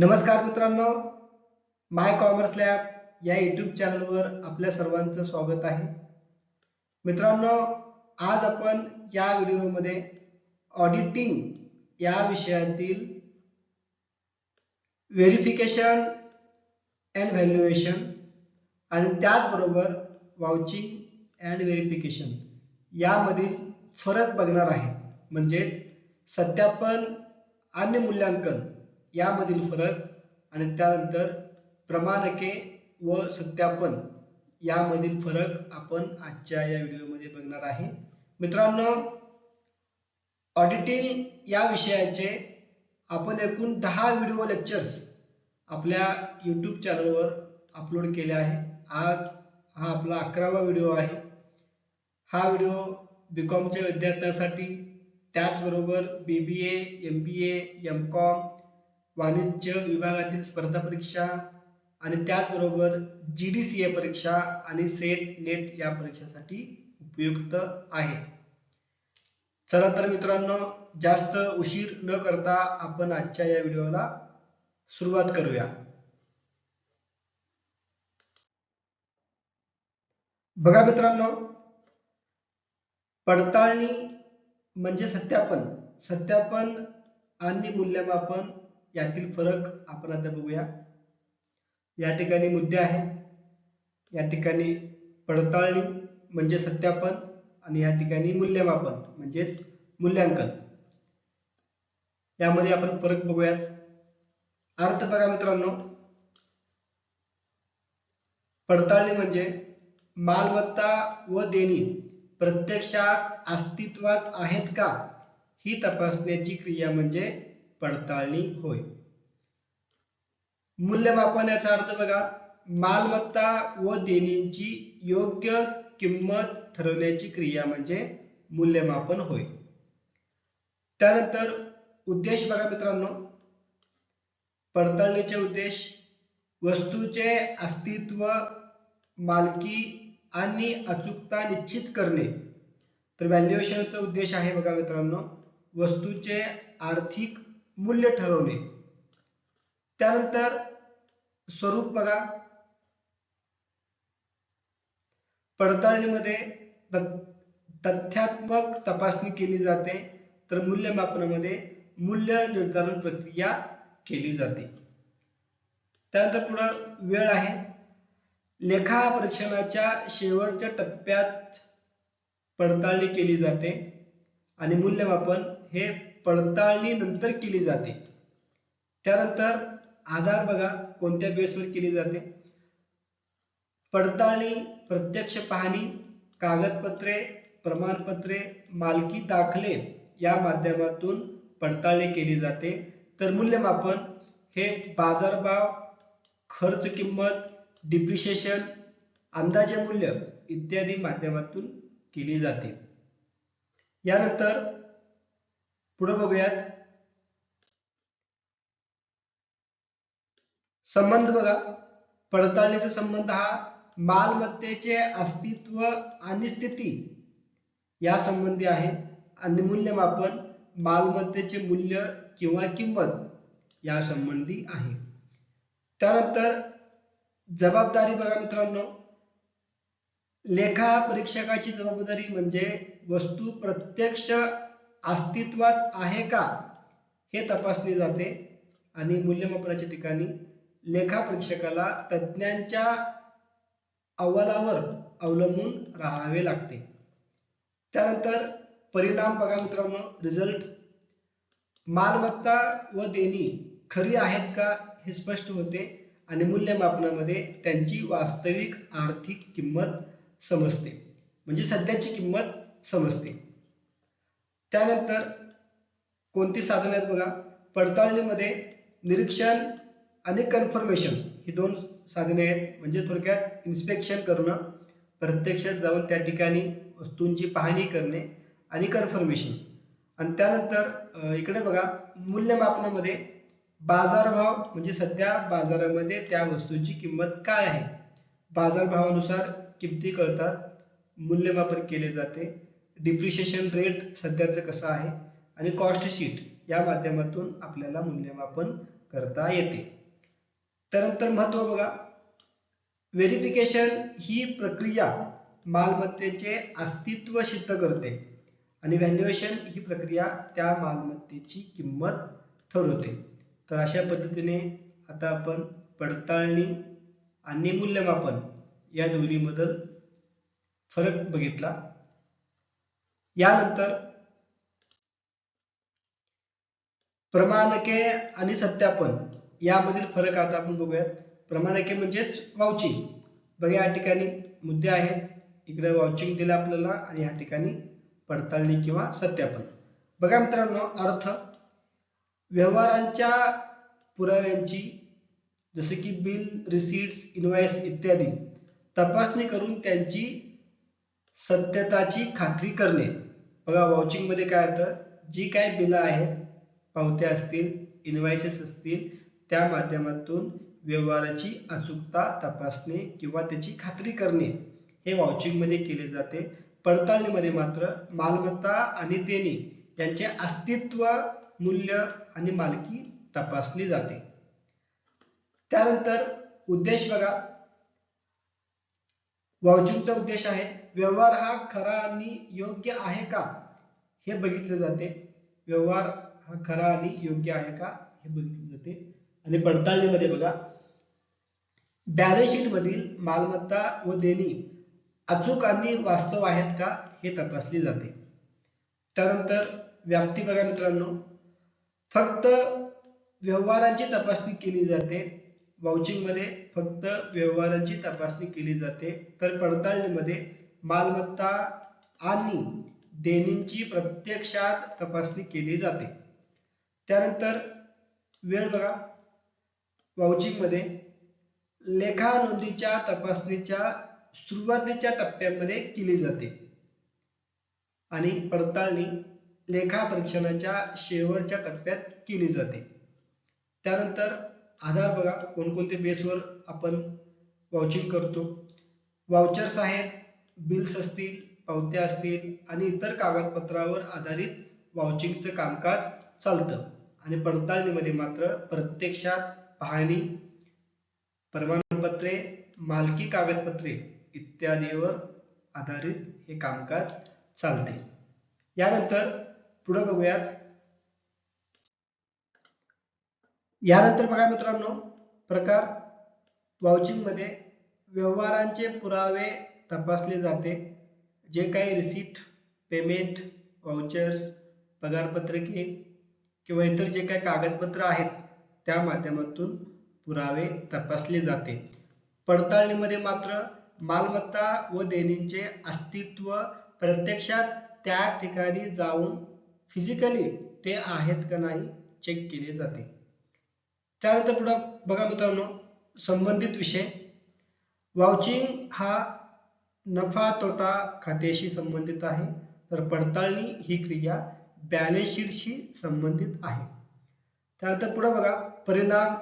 नमस्कार मित्रांनो. My commerce lab या यूट्यूब चॅनलवर आपल्या सर्वांचं स्वागत आहे. मित्रांनो आज आपण या व्हिडिओमध्ये ऑडिटिंग या विषयातील व्हेरिफिकेशन अँड व्हॅल्युएशन आणि त्याचबरोबर वाउचिंग अँड व्हेरिफिकेशन यामधील फरक बघणार आहे. म्हणजेच सत्यापन आणि मूल्यांकन यामधील फरक आणि त्यानंतर प्रमाणके व सत्यापन यामधील फरक आपण आजच्या या व्हिडिओमध्ये बघणार आहे. मित्रांनो ऑडिटिंग या विषयाचे आपण एकूण दहा व्हिडिओ लेक्चर्स आपल्या यूट्यूब चॅनलवर अपलोड केले आहे. आज हा आपला अकरावा व्हिडिओ आहे. हा व्हिडिओ बी कॉमच्या विद्यार्थ्यांसाठी त्याचबरोबर B B A M B A M com वाणिज्य विभागातील स्पर्धा परीक्षा आणि त्याचबरोबर जी डी सी ए परीक्षा आणि सेट नेट या परीक्षेसाठी उपयुक्त आहे. चला तर मित्रांनो जास्त उशीर न करता आपण आजच्या या व्हिडिओला सुरुवात करूया. बघा मित्रांनो पडताळणी म्हणजे सत्यापन. सत्यापन आणि मूल्यमापन यातील फरक आपण आता बघूया. या ठिकाणी मुद्दे आहेत. या ठिकाणी पडताळणी म्हणजे सत्यापन आणि या ठिकाणी मूल्यमापन म्हणजेच मूल्यांकन. यामध्ये आपण फरक बघूयात. अर्थ बघा मित्रांनो. पडताळणी म्हणजे मालमत्ता व देणी प्रत्यक्षात अस्तित्वात आहेत का? ही तपासण्याची क्रिया म्हणजे पडताळणी होय. मूल्यमापनाचा अर्थ बघा मालमत्ता व देणींची योग्य किंमत ठरवण्याची क्रिया म्हणजे मूल्यमापन होय. त्यानंतर उद्देश बघा मित्रांनो. पडताळणीचे उद्देश वस्तूचे अस्तित्व मालकी आणि अचूकता निश्चित करणे. तर व्हॅल्युएशनचा उद्देश आहे बघा मित्रांनो. वस्तूचे आर्थिक मूल्य ठरवणे. त्यानंतर स्वरूप बघा. पडताळणीमध्ये तथ्यात्मक तपासणी केली जाते. तर मूल्यमापनामध्ये मूल्य निर्धारण प्रक्रिया केली जाते. त्यानंतर पुढं वेळ आहे. लेखा परीक्षणाच्या शेवटच्या टप्प्यात पडताळणी केली जाते आणि मूल्यमापन हे पडताळणी नंतर केली जाते. त्यानंतर आधार बघा कोणत्या बेसवर केली जाते. पडताळणी प्रत्यक्ष पाहणी कागदपत्रे प्रमाणपत्रे मालकी दाखले या माध्यमातून पडताळणी केली जाते. तर मूल्यमापन हे बाजारभाव खर्च किंमत डिप्रिशिएशन अंदाजे मूल्य इत्यादी माध्यमातून केली जाते. यानंतर पुढे बघूयात. संबंध बघा. पडताळणीचा संबंध हा मालमत्तेचे अस्तित्व आणि स्थिती या संबंधी आहे. आणि मूल्यमापन मालमत्तेचे मूल्य किंवा किंमत या संबंधी आहे. त्यानंतर जबाबदारी बघा मित्रांनो. लेखा परीक्षकाची जबाबदारी म्हणजे वस्तू प्रत्यक्ष अस्तित्वात आहे का? हे तपासले जाते आणि मूल्यमापनाच्या ठिकाणी लेखापरीक्षकाला तज्ज्ञांच्या अहवालावर अवलंबून राहावे लागते. त्यानंतर परिणाम बघा मित्रांनो रिझल्ट मालमत्ता व देणी खरी आहेत का हे स्पष्ट होते आणि मूल्यमापनामध्ये त्यांची वास्तविक आर्थिक किंमत समजते. म्हणजे सध्याची किंमत समजते. त्यानंतर कोणती साधन आहेत बघा? पडताळणीमध्ये निरीक्षण आणि कन्फर्मेशन ही दोन साधने आहेत. म्हणजे थोडक्यात इन्स्पेक्शन करणं प्रत्यक्षात जाऊन त्या ठिकाणी वस्तूंची पाहणी करणे आणि कन्फर्मेशन आणि त्यानंतर इकडे बघा मूल्यमापनामध्ये बाजारभाव म्हणजे सध्या बाजारामध्ये त्या वस्तूंची किंमत काय आहे? बाजारभावानुसार किमती कळतात मूल्यमापन केले जाते. डिप्रिशिएशन रेट सध्याचं कसं आहे आणि कॉस्ट शीट या माध्यमातून आपल्याला मूल्यमापन करता येते. त्यानंतर महत्त्व बघा. व्हेरिफिकेशन ही प्रक्रिया मालमत्तेचे अस्तित्व सिद्ध करते आणि व्हॅल्युएशन ही प्रक्रिया त्या मालमत्तेची किंमत ठरवते. तर अशा पद्धतीने आता आपण पडताळणी आणि मूल्यमापन या दोन्हीमधील फरक बघितला. यानंतर प्रमाणके आणि सत्यापन यामधील फरक आता आपण बघूयात. प्रमाणके म्हणजेच वाउचिंग. बघा या ठिकाणी मुद्दे आहेत. इकडे वाउचिंग दिलं आपल्याला आणि या ठिकाणी पडताळणी किंवा सत्यापन. बघा मित्रांनो अर्थ. व्यवहारांच्या पुराव्यांची जसे की बिल रिसीट्स इन्व्हॉइस इत्यादी तपासणी करून त्यांची सत्यताची खात्री करणे. बघा वॉचिंगमध्ये काय होतं? जी काय बिलं आहेत पावत्या असतील इन्व्हॉइसेस असतील त्या माध्यमातून व्यवहाराची अचूकता तपासणे किंवा त्याची खात्री करणे हे वॉचिंगमध्ये केले जाते. पडताळणीमध्ये मात्र मालमत्ता आणि देणी यांचे अस्तित्व मूल्य आणि मालकी तपासली जाते. त्यानंतर उद्देश बघा. वॉचिंगचा उद्देश आहे व्यवहार हा खरा आणि योग्य आहे का हे बघितले जाते. व्यवहार हा खरा आणि योग्य आहे का हे बघितले जाते. आणि पडताळणीमध्ये बघा. बॅलन्स शीट मधील मालमत्ता व देणी अचूक आणि वास्तव आहेत का हे तपासली जाते. त्यानंतर व्याप्ती बघा मित्रांनो. फक्त व्यवहारांची तपासणी केली जाते. वाउचिंगमध्ये फक्त व्यवहारांची तपासणी केली जाते. तर पडताळणीमध्ये मालमत्ता आणि देणींची प्रत्यक्षात तपासणी केली जाते. त्यानंतर वेळ बघा. वाउचिंगमध्ये लेखा नोंदीच्या तपासणीच्या सुरुवातीच्या टप्प्यामध्ये केली जाते. आणि पडताळणी लेखा परीक्षणाच्या शेवटच्या टप्प्यात केली जाते. त्यानंतर आधार बघा. कोणकोणते बेसवर आपण वाउचिंग करतो. वाउचर्स आहेत बिल्स असतील पावत्या असतील आणि इतर कागदपत्रावर आधारित वाउचिंगचं कामकाज चालतं. आणि पडताळणीमध्ये मात्र प्रत्यक्षात पाहणी प्रमाणपत्रे मालकी कागदपत्रे इत्यादीवर आधारित हे कामकाज चालते. यानंतर पुढे बघूयात. यानंतर बघा मित्रांनो प्रकार. वाउचिंगमध्ये व्यवहारांचे पुरावे तपासले जाते. जे काही रिसीट पेमेंट वाउचर्स पगारपत्रके किंवा इतर जे काही कागदपत्र आहेत त्या माध्यमातून पुरावे तपासले जाते. पडताळणीमध्ये मात्र मालमत्ता व देणींचे अस्तित्व प्रत्यक्षात त्या ठिकाणी जाऊन फिजिकली ते आहेत का नाही चेक केले जाते. त्यानंतर पुढं बघा मित्रांनो संबंधित विषय. वाउचिंग हा नफा तोटा खात्याशी संबंधित आहे. तर पडताळणी ही क्रिया बॅलन्स शीटशी संबंधित आहे. त्यानंतर पुढे बघा परिणाम.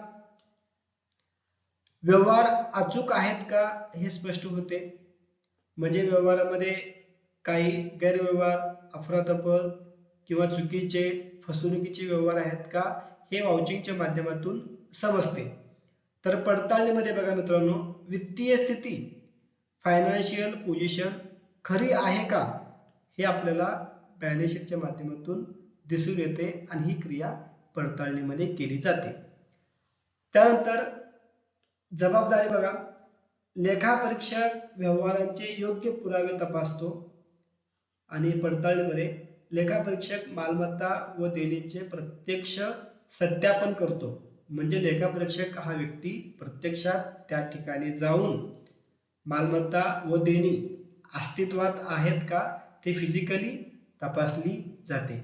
व्यवहार अचूक आहेत का हे स्पष्ट होते. म्हणजे व्यवहारामध्ये काही गैरव्यवहार अफरातफर किंवा चुकीचे फसवणुकीचे व्यवहार आहेत का हे वाउचिंगच्या माध्यमातून समजते. तर पडताळणीमध्ये बघा मित्रांनो वित्तीय स्थिती फायनान्शियल पोझिशन खरी आहे का? हे आपल्याला बॅलन्स शीटच्या माध्यमातून दिसून येते आणि ही क्रिया पडताळणीमध्ये केली जाते. त्यानंतर जबाबदारी बघा. लेखापरीक्षक व्यवहारांचे योग्य पुरावे तपासतो आणि पडताळणीमध्ये लेखापरीक्षक मालमत्ता व देणीचे प्रत्यक्ष सत्यापन करतो. म्हणजे लेखापरीक्षक हा व्यक्ती प्रत्यक्षात त्या ठिकाणी जाऊन मालमत्ता व देणी अस्तित्वात आहेत का ते फिजिकली तपासली जाते.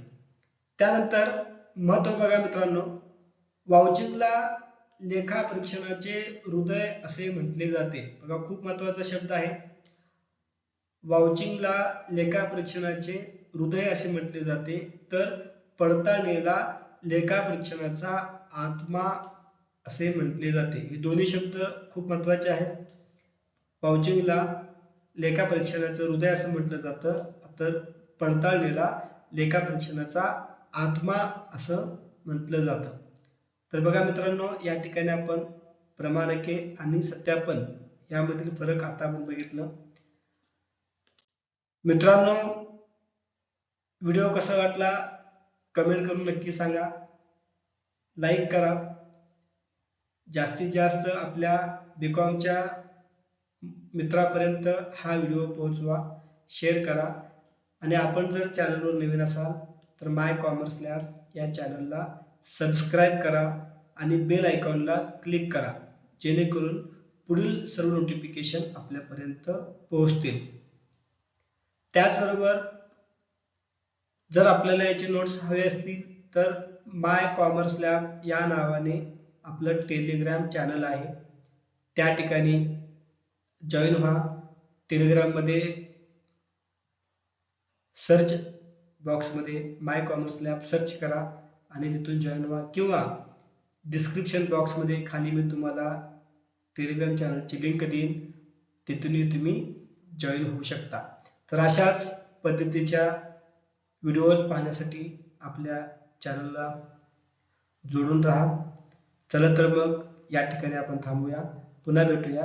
त्यानंतर महत्त्व बघा मित्रांनो वावचिंगला लेखा परीक्षणाचे हृदय असे म्हटले जाते. बघा खूप महत्त्वाचा शब्द आहे. वाउचिंगला लेखा परीक्षणाचे हृदय असे म्हटले जाते. तर पडताळणीला लेखा परीक्षणाचा आत्मा असे म्हटले जाते. हे दोन्ही शब्द खूप महत्त्वाचे आहेत. पावचिंगला लेखा परीक्षणाचं हृदय असं म्हटलं जातं. तर पडताळणीला लेखा परीक्षणाचा आत्मा असं म्हटलं जातं. तर बघा मित्रांनो या ठिकाणी आपण प्रमाणके आणि सत्यापन यामधील फरक आता आपण बघितलं. मित्रांनो व्हिडिओ कसा वाटला कमेंट करून नक्की सांगा. लाईक करा. जास्तीत जास्त आपल्या बीकॉमच्या मित्रापर्यंत हा व्हिडिओ पोहोचवा शेअर करा. आणि आपण जर चॅनलवर नवीन असाल तर माय कॉमर्स लॅब या चॅनलला सबस्क्राईब करा आणि बेल आयकॉनला क्लिक करा जेणेकरून पुढील सर्व नोटिफिकेशन आपल्यापर्यंत पोहोचतील. त्याचबरोबर जर आपल्याला याचे नोट्स हवे असतील तर माय कॉमर्स लॅब या नावाने आपलं टेलिग्राम चॅनल आहे. त्या ठिकाणी जॉईन व्हा. टेलिग्राममध्ये सर्च बॉक्समध्ये माय कॉमर्स लॅब सर्च करा आणि तिथून जॉईन व्हा. किंवा डिस्क्रिप्शन बॉक्समध्ये खाली मी तुम्हाला टेलिग्राम चॅनलची लिंक देईन. तिथूनही तुम्ही जॉईन होऊ शकता. तर अशाच पद्धतीच्या व्हिडिओज पाहण्यासाठी आपल्या चॅनलला जोडून राहा. चला तर मग या ठिकाणी आपण थांबूया. पुन्हा भेटूया.